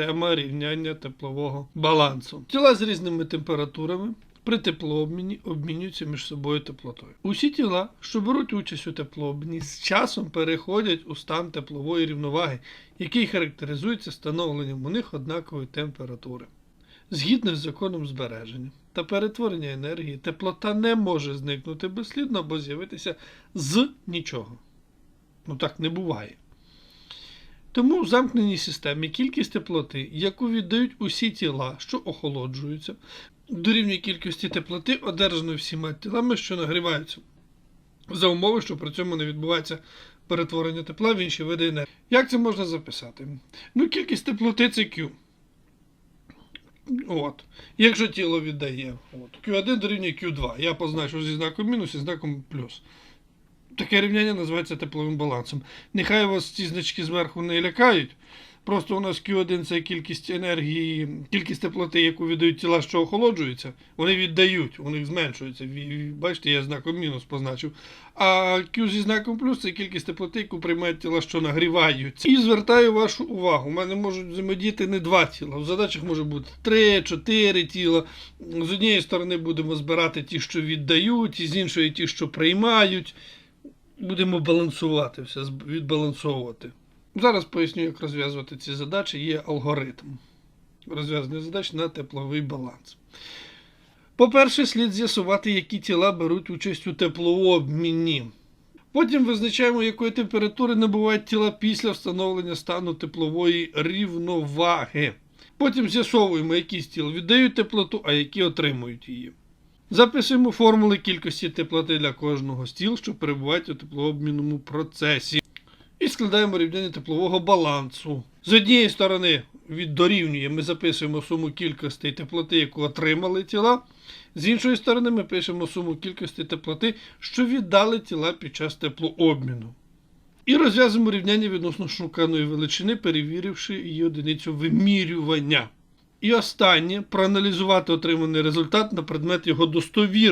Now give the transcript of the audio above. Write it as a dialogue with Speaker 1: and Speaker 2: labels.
Speaker 1: система рівняння теплового балансу. Тіла з різними температурами при теплообміні обмінюються між собою теплотою. Усі тіла, що беруть участь у теплообміні, з часом переходять у стан теплової рівноваги, який характеризується становленням у них однакової температури. Згідно з законом збереження та перетворення енергії, теплота не може зникнути безслідно або з'явитися з нічого. Ну так не буває. Тому в замкненій системі кількість теплоти, яку віддають усі тіла, що охолоджуються, дорівнює кількості теплоти, одержаної всіма тілами, що нагріваються, за умови, що при цьому не відбувається перетворення тепла в інші види енергії. Як це можна записати? Ну, кількість теплоти це Q. От. Якщо тіло віддає от, Q1 дорівнює Q2. Я позначу зі знаком мінус і знаком плюс. Таке рівняння називається тепловим балансом. Нехай вас ці значки зверху не лякають. Просто у нас Q1 це кількість енергії, кількість теплоти, яку віддають тіла, що охолоджуються. Вони віддають, у них зменшується. Бачите, я знаком мінус позначив. А Q зі знаком плюс це кількість теплоти, яку приймають тіла, що нагріваються. І звертаю вашу увагу. У мене можуть взаємодіяти не два тіла. В задачах може бути три, чотири тіла. З однієї сторони будемо збирати ті, що віддають, і з іншої ті, що приймають. Будемо балансувати все, відбалансовувати. Зараз поясню, як розв'язувати ці задачі. Є алгоритм розв'язання задач на тепловий баланс. По-перше, слід з'ясувати, які тіла беруть участь у теплообміні. Потім визначаємо, якої температури набувають тіла після встановлення стану теплової рівноваги. Потім з'ясовуємо, які з тіл віддають теплоту, а які отримують її. Записуємо формули кількості теплоти для кожного з тіл, що перебувають у теплообмінному процесі. І складаємо рівняння теплового балансу. З однієї сторони від дорівнює ми записуємо суму кількості теплоти, яку отримали тіла. З іншої сторони, ми пишемо суму кількості теплоти, що віддали тіла під час теплообміну. І розв'язуємо рівняння відносно шуканої величини, перевіривши її одиницю вимірювання. І останнє проаналізувати отриманий результат на предмет його достовірності.